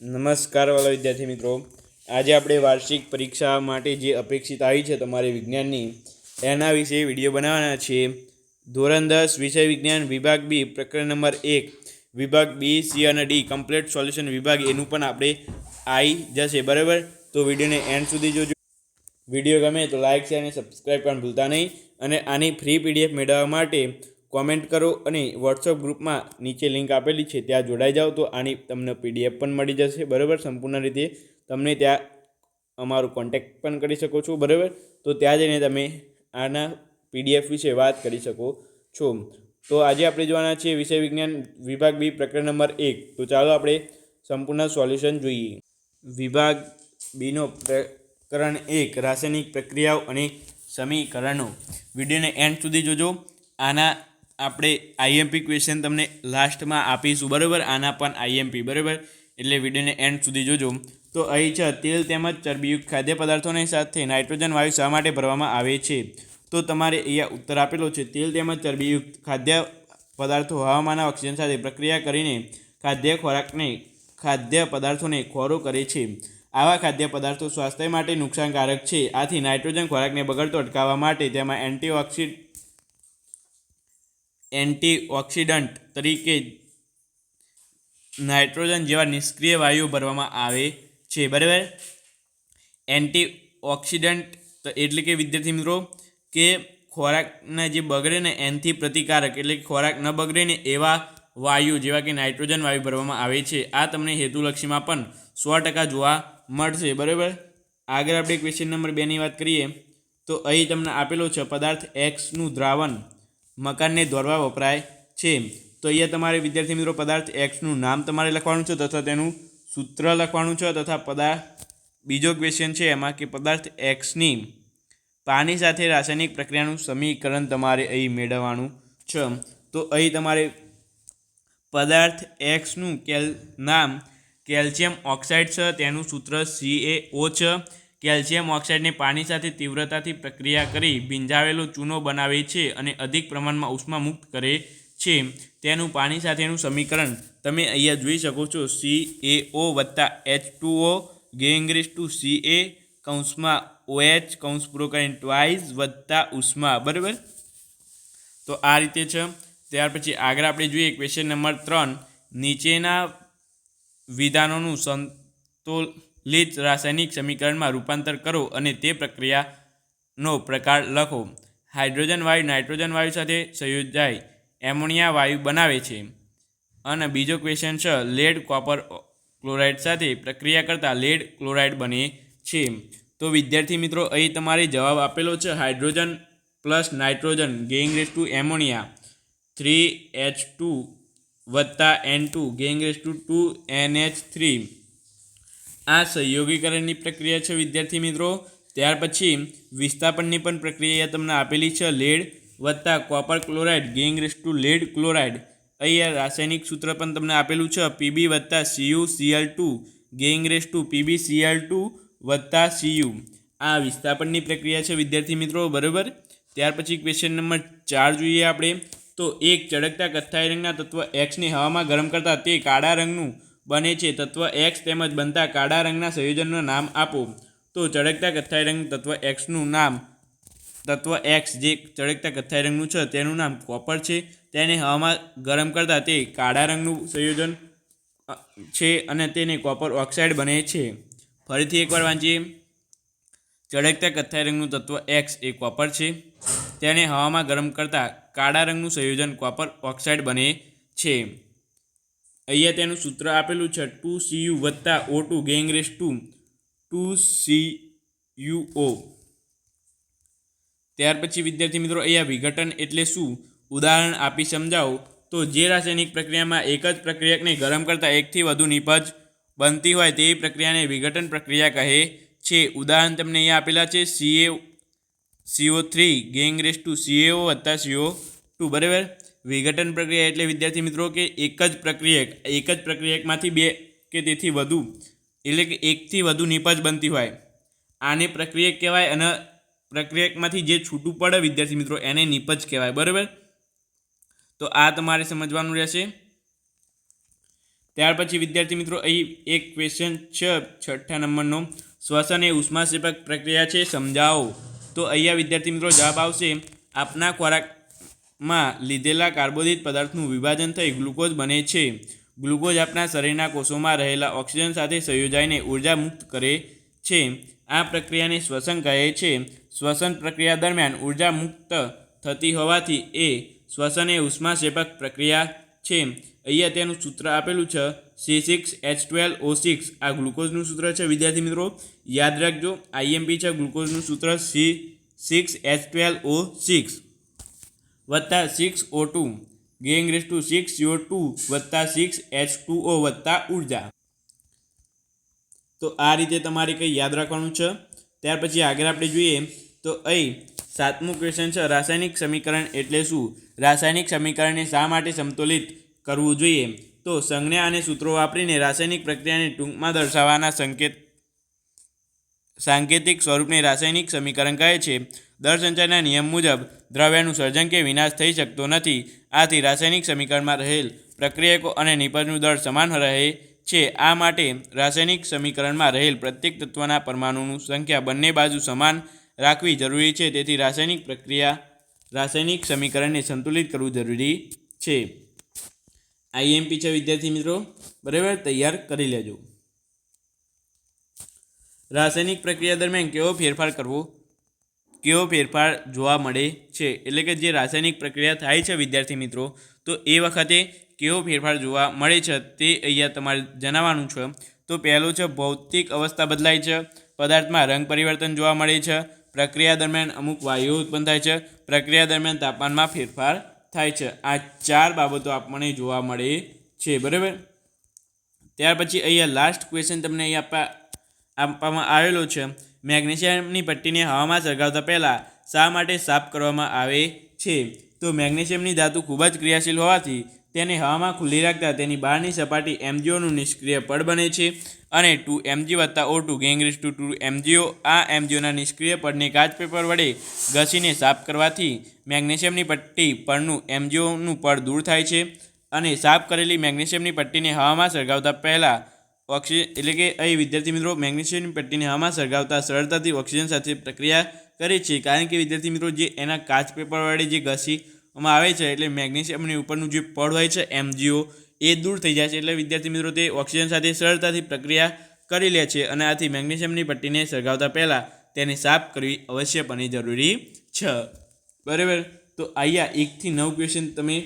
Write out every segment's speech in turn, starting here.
નમસ્કાર વાળા વિદ્યાર્થી મિત્રો. આજે આપણે વાર્ષિક પરીક્ષા માટે જે અપેક્ષિત આવી છે તમારી વિજ્ઞાનની, એના વિશે વીડિયો બનાવવાના છીએ ધોરણ દસ, વિષય વિજ્ઞાન વિભાગ બી, પ્રકરણ નંબર એક, વિભાગ બી, સી અને ડી, કમ્પ્લેટ સોલ્યુશન વિભાગ એનું પણ આપણે આવી જશે. બરાબર? તો વિડીયોને એન્ડ સુધી જોજો. વીડિયો ગમે તો લાઇક શેર અને સબસ્ક્રાઈબ પણ ભૂલતા નહીં. અને આની ફ્રી પીડીએફ મેળવવા માટે કોમેન્ટ કરો અને વોટ્સઅપ ગ્રુપમાં નીચે લિંક આપેલી છે, ત્યાં જોડાઈ જાઓ તો આની તમને પીડીએફ પણ મળી જશે, બરાબર? સંપૂર્ણ રીતે તમને ત્યાં અમારું કોન્ટેક્ટ પણ કરી શકો છો, બરાબર? તો ત્યાં જઈને તમે આના પીડીએફ વિશે વાત કરી શકો છો. તો આજે આપણે જોવાના છીએ વિષય વિજ્ઞાન વિભાગ બી, પ્રકરણ નંબર એક. તો ચાલો આપણે સંપૂર્ણ સોલ્યુશન જોઈએ. વિભાગ બીનો પ્રકરણ એક, રાસાયણિક પ્રક્રિયાઓ અને સમીકરણો. વિડીયોને એન્ડ સુધી જોજો. આના આપણે આઈએમપી ક્વેશ્ચન તમને લાસ્ટમાં આપીશું. બરાબર? આના પણ આઈએમપી બરાબર? એટલે વિડીયોને એન્ડ સુધી જોજો. તો અહીં છે, તેલ તેમજ ચરબીયુક્ત ખાદ્ય પદાર્થોની સાથે નાઇટ્રોજન વાયુ શા માટે ભરવામાં આવે છે? તો તમારે અહીંયા ઉત્તર આપેલો છે, તેલ તેમજ ચરબીયુક્ત ખાદ્ય પદાર્થો હવામાનના ઓક્સિજન સાથે પ્રક્રિયા કરીને ખાદ્ય ખોરાકને ખાદ્ય પદાર્થોને ખોરો કરે છે. આવા ખાદ્ય પદાર્થો સ્વાસ્થ્ય માટે નુકસાનકારક છે. આથી નાઇટ્રોજન ખોરાકને બગડતો અટકાવવા માટે તેમાં એન્ટીઓક્સિડ એન્ટીઓક્સિડન્ટ તરીકે નાઇટ્રોજન જેવા નિષ્ક્રિય વાયુ ભરવામાં આવે છે, બરાબર? એન્ટીઓક્સિડન્ટ એટલે કે, વિદ્યાર્થી મિત્રો, કે ખોરાકના જે બગડે ને એનથી પ્રતિકારક, એટલે કે ખોરાક ન બગડે ને એવા વાયુ જેવા કે નાઇટ્રોજન વાયુ ભરવામાં આવે છે. આ તમને હેતુલક્ષીમાં પણ સો ટકા જોવા મળશે, બરાબર? આગળ આપણે ક્વેશ્ચન નંબર બેની વાત કરીએ, તો અહીં તમને આપેલો છે પદાર્થ એક્સનું દ્રાવણ. મકાનને દોરવા વપરાય છે. તો અહીંયા તમારે વિદ્યાર્થી મિત્રો પદાર્થ એક્સનું નામ તમારે લખવાનું છે તથા તેનું સૂત્ર લખવાનું છે તથા પદાર્થ બીજો ક્વેશ્ચન છે એમાં કે પદાર્થ એક્સની પાણી સાથે રાસાયણિક પ્રક્રિયાનું સમીકરણ તમારે અહીં મેળવવાનું છે. તો અહીં તમારે પદાર્થ એક્સનું કેલ, નામ કેલ્શિયમ ઓક્સાઇડ છે, તેનું સૂત્ર સી એ ઓ છે. કેલ્શિયમ ઓક્સાઇડને પાણી સાથે તીવ્રતાથી પ્રક્રિયા કરી ભીંજાવેલો ચૂનો બનાવે છે અને અધિક પ્રમાણમાં ઉષ્મા મુક્ત કરે છે. તેનું પાણી સાથેનું સમીકરણ તમે અહીંયા જોઈ શકો છો. સી એ ઓ વત્તા H two O gives rise to C A કૌંસમાં ઓએચ એચ કૌંસ પૂરો ટ્વાઇસ વત્તા ઉષ્મા, બરાબર? તો આ રીતે છે. ત્યાર પછી આગળ આપણે જોઈએ ક્વેશ્ચન નંબર ત્રણ. નીચેના વિધાનોનું સંતુલિત રાસાયણિક સમીકરણમાં રૂપાંતર કરો અને તે પ્રક્રિયાનો પ્રકાર લખો. હાઇડ્રોજન વાયુ નાઇટ્રોજન વાયુ સાથે સંયોજાય, એમોનિયા વાયુ બનાવે છે. અને બીજો ક્વેશ્ચન છે લેડ કોપર ક્લોરાઇડ સાથે પ્રક્રિયા કરતાં લેડ ક્લોરાઇડ બને છે. તો વિદ્યાર્થી મિત્રો, અહીં તમારે જવાબ આપેલો છે, hydrogen plus nitrogen ગેઇંગ rise to ammonia three H two વત્તા N two ગેઇંગ rise to two N H three આ સહયોગીકરણની પ્રક્રિયા છે, વિદ્યાર્થી મિત્રો. ત્યાર પછી વિસ્થાપનની પણ પ્રક્રિયા તમને આપેલી છે લેડ વત્તા કોપર ક્લોરાઇડ ગેંગ રેસ ટુ લેડ ક્લોરાઇડ અહીંયા રાસાયણિક સૂત્ર પણ તમને આપેલું છે પીબી વત્તા CU CL two gang rise to PB CL two વત્તા સીયુ આ વિસ્થાપનની પ્રક્રિયા છે, વિદ્યાર્થી મિત્રો, બરાબર? ત્યાર પછી ક્વેશ્ચન નંબર ચાર જોઈએ આપણે. તો એક ચળકતા કથ્થાઈ રંગના તત્વ એક્સને હવામાં ગરમ કરતાં તે કાળા રંગનું બને છે. તત્વ એક્સ તેમજ બનતા કાળા રંગના સંયોજનનું નામ આપો. તો ચળકતા કથ્થાઈ રંગ તત્વ એક્સનું નામ. તત્વ એક્સ જે ચળકતા કથ્થાઈ રંગનું છે તેનું નામ કોપર છે. તેને હવામાં ગરમ કરતાં તે કાળા રંગનું સંયોજન છે અને તેને કોપર ઓક્સાઇડ બને છે. ફરીથી એકવાર વાંચીએ. ચળકતા કથ્થાઈ રંગનું તત્વ એક્સ એ કોપર છે. તેને હવામાં ગરમ કરતાં કાળા રંગનું સંયોજન કોપર ઓક્સાઇડ બને છે. અહીંયા તેનું સૂત્ર આપેલું છે, ટુ સી યુ વત્તા O two gang rise to two C U O. ત્યાર પછી વિદ્યાર્થી મિત્રો, અહીંયા વિઘટન એટલે શું? ઉદાહરણ આપી સમજાવો. તો જે રાસાયણિક પ્રક્રિયામાં એક જ પ્રક્રિયકને ગરમ કરતાં એકથી વધુ નિપજ બનતી હોય તેવી પ્રક્રિયાને વિઘટન પ્રક્રિયા કહે છે. ઉદાહરણ તમને અહીંયા આપેલા છે સીએ સીઓ થ્રી ગેંગ રેસ ટુ સીએઓ વત્તા સીઓ ટુ, બરાબર? વિઘટન પ્રક્રિયા એટલે, વિદ્યાર્થી મિત્રો, કે એક જ પ્રક્રિયક, એક જ પ્રક્રિયકમાંથી બે કે તેથી વધુ, એટલે કે એકથી વધુ નિપજ બનતી હોય. આને પ્રક્રિયક કહેવાય અને પ્રક્રિયકમાંથી જે છૂટું પડે, વિદ્યાર્થી મિત્રો, એને નિપજ કહેવાય. બરાબર? તો આ તમારે સમજવાનું રહેશે. ત્યાર પછી, વિદ્યાર્થી મિત્રો, અહીં એક ક્વેશ્ચન છે, છઠ્ઠા નંબરનો. શ્વસન એ ઉષ્માક્ષેપક પ્રક્રિયા છે, સમજાવો. તો અહીંયા વિદ્યાર્થી મિત્રો જવાબ આવશે, આપના ખોરાકમાં લીધેલા કાર્બોદિત પદાર્થનું વિભાજન થઈ ગ્લુકોઝ બને છે. ગ્લુકોઝ આપણા શરીરના કોષોમાં રહેલા ઓક્સિજન સાથે સંયોજાઈને ઊર્જા મુક્ત કરે છે. આ પ્રક્રિયાને શ્વસન કહે છે. શ્વસન પ્રક્રિયા દરમિયાન ઊર્જા મુક્ત થતી હોવાથી એ શ્વસન એ ઉષ્માક્ષેપક પ્રક્રિયા છે. અહીંયા તેનું સૂત્ર આપેલું છે C six H twelve O six આ ગ્લુકોઝનું સૂત્ર છે, વિદ્યાર્થી મિત્રો. યાદ રાખજો આઈએમપી છે, ગ્લુકોઝનું સૂત્ર C six H twelve O six વત્તા six O two gang rise to six CO two વત્તા સિક્સ એચ ટુ ઓ વત્તા ઊર્જા. તો આ રીતે તમારે કંઈ યાદ રાખવાનું છે. ત્યાર પછી આગળ આપણે જોઈએ, તો અહીં સાતમું ક્વેશ્ચન છે, રાસાયણિક સમીકરણ એટલે શું? રાસાયણિક સમીકરણને શા માટે સંતુલિત કરવું જોઈએ? તો સંજ્ઞા અને સૂત્રો વાપરીને રાસાયણિક પ્રક્રિયાને ટૂંકમાં દર્શાવવાના સંકેત, સાંકેતિક સ્વરૂપને રાસાયણિક સમીકરણ કહે છે. દર સંચારના નિયમ મુજબ દ્રવ્યનું સર્જન કે વિનાશ થઈ શકતો નથી. આથી રાસાયણિક સમીકરણમાં રહેલ પ્રક્રિયકો અને નિપજનું દળ સમાન રહે છે. આ માટે રાસાયણિક સમીકરણમાં રહેલ પ્રત્યેક તત્વના પરમાણુનું સંખ્યા બંને બાજુ સમાન રાખવી જરૂરી છે. તેથી રાસાયણિક પ્રક્રિયા રાસાયણિક સમીકરણને સંતુલિત કરવું જરૂરી છે. આઈએમપી છે, વિદ્યાર્થી મિત્રો? બરાબર? તૈયાર કરી લેજો. રાસાયણિક પ્રક્રિયા દરમિયાન કેવો ફેરફાર કરવો? કેવો ફેરફાર જોવા મળે છે? એટલે કે જે રાસાયણિક પ્રક્રિયા થાય છે વિદ્યાર્થી મિત્રો, તો એ વખતે કેવો ફેરફાર જોવા મળે છે તે અહીંયા તમારે જણાવવાનું છે. તો પહેલું છે, ભૌતિક અવસ્થા બદલાય છે. પદાર્થમાં રંગ પરિવર્તન જોવા મળે છે. પ્રક્રિયા દરમિયાન અમુક વાયુઓ ઉત્પન્ન થાય છે. પ્રક્રિયા દરમિયાન તાપમાનમાં ફેરફાર થાય છે. આ ચાર બાબતો આપણને જોવા મળે છે, બરાબર? ત્યાર પછી અહીંયા લાસ્ટ ક્વેશ્ચન તમને અહીંયા આપવા આપવામાં આવેલો છે. મેગ્નેશિયમની પટ્ટીને હવામાં સળગાવતા પહેલાં શા માટે સાફ કરવામાં આવે છે? તો મેગ્નેશિયમની ધાતુ ખૂબ જ ક્રિયાશીલ હોવાથી તેને હવામાં ખુલ્લી રાખતા તેની બહારની સપાટી એમજીઓનું નિષ્ક્રિય પડ બને છે અને ટુ એમજી વત્તા O two gives rise to two MGO આ એમજીઓના નિષ્ક્રિય પડને કાચ પેપર વડે ઘસીને સાફ કરવાથી મેગ્નેશિયમની પટ્ટી પરનું એમજીઓનું પડ દૂર થાય છે અને સાફ કરેલી મેગ્નેશિયમની પટ્ટીને હવામાં સળગાવતા પહેલાં ઓક્સિજન એટલે કે અહીં વિદ્યાર્થી મિત્રો મેગ્નેશિયમની પટ્ટીને હવામાં સળગાવતા સરળતાથી ઓક્સિજન સાથે પ્રક્રિયા કરે છે. કારણ કે વિદ્યાર્થી મિત્રો જે એના કાચ પેપરવાળી જે ઘસીમાં આવે છે, એટલે મેગ્નેશિયમની ઉપરનું જે પડ હોય છે એમજીઓ એ દૂર થઈ જાય છે. એટલે વિદ્યાર્થી મિત્રો તે ઓક્સિજન સાથે સરળતાથી પ્રક્રિયા કરી લે છે અને આથી મેગ્નેશિયમની પટ્ટીને સળગાવતા પહેલાં તેને સાફ કરવી અવશ્યપણે જરૂરી છે. બરાબર? તો અહીંયા એકથી નવ ક્વેશ્ચન તમે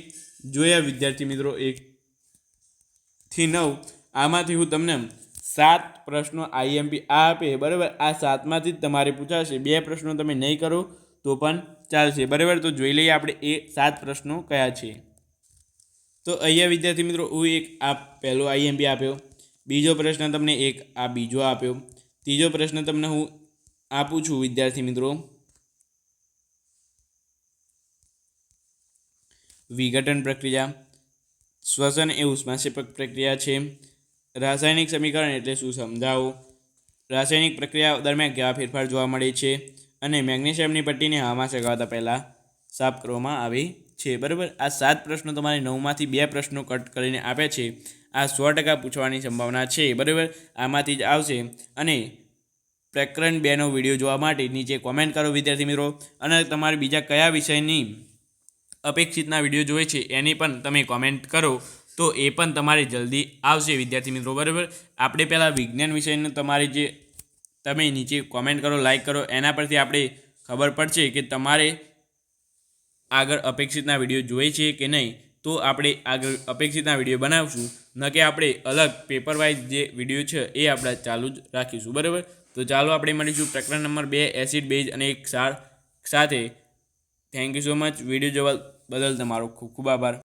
જોયા વિદ્યાર્થી મિત્રો એકથી નવ. આમાંથી હું તમને સાત પ્રશ્નો આઈએમપી આ આપે બરાબર? આ સાતમાંથી જ તમારે પૂછાશે. બે પ્રશ્નો તમે નહીં કરો તો પણ ચાલશે. બરાબર? તો જોઈ લઈએ આપણે એ સાત પ્રશ્નો કયા છે. તો અહીંયા વિદ્યાર્થી મિત્રો, હું એક આ પહેલો આઈએમપી આપ્યો. બીજો પ્રશ્ન તમને એક આ બીજો આપ્યો. ત્રીજો પ્રશ્ન તમને હું આપું છું, વિદ્યાર્થી મિત્રો. વિઘટન પ્રક્રિયા. શ્વસન એ ઉષ્માક્ષેપક પ્રક્રિયા છે. રાસાયણિક સમીકરણ એટલે શું સમજાવો? રાસાયણિક પ્રક્રિયા દરમિયાન કેવા ફેરફાર જોવા મળે છે? અને મેગ્નેશિયમની પટ્ટીને હવામાં સગાવતા પહેલાં સાફ કરવામાં આવે છે, બરાબર? આ સાત પ્રશ્નો તમારે નવમાંથી બે પ્રશ્નો કટ કરીને આપે છે. આ સો ટકા પૂછવાની સંભાવના છે, બરાબર? આમાંથી જ આવશે. અને પ્રકરણ બેનો વીડિયો જોવા માટે નીચે કોમેન્ટ કરો, વિદ્યાર્થી મિત્રો. અને તમારે બીજા કયા વિષયની અપેક્ષિતના વીડિયો જોઈએ છે, એની પણ તમે કોમેન્ટ કરો. તો એ પણ તમારે જલ્દી આવશે, વિદ્યાર્થી મિત્રો, બરાબર? આપણે પહેલાં વિજ્ઞાન વિષયનું તમારે જે તમે નીચે કોમેન્ટ કરો લાઈક કરો, એના પરથી આપણે ખબર પડશે કે તમારે આગળ અપેક્ષિતના વીડિયો જોઈએ છે કે નહીં. તો આપણે આગળ અપેક્ષિતના વીડિયો બનાવશું. ન કે આપણે અલગ પેપર વાઇઝ જે વીડિયો છે એ આપણે ચાલુ જ રાખીશું, બરાબર? તો ચાલો આપણે મળીશું પ્રકરણ નંબર બે એસિડ બેઝ અને એક સાર સાથે. Thank you so much video જોવા બદલ તમારો ખૂબ ખૂબ આભાર.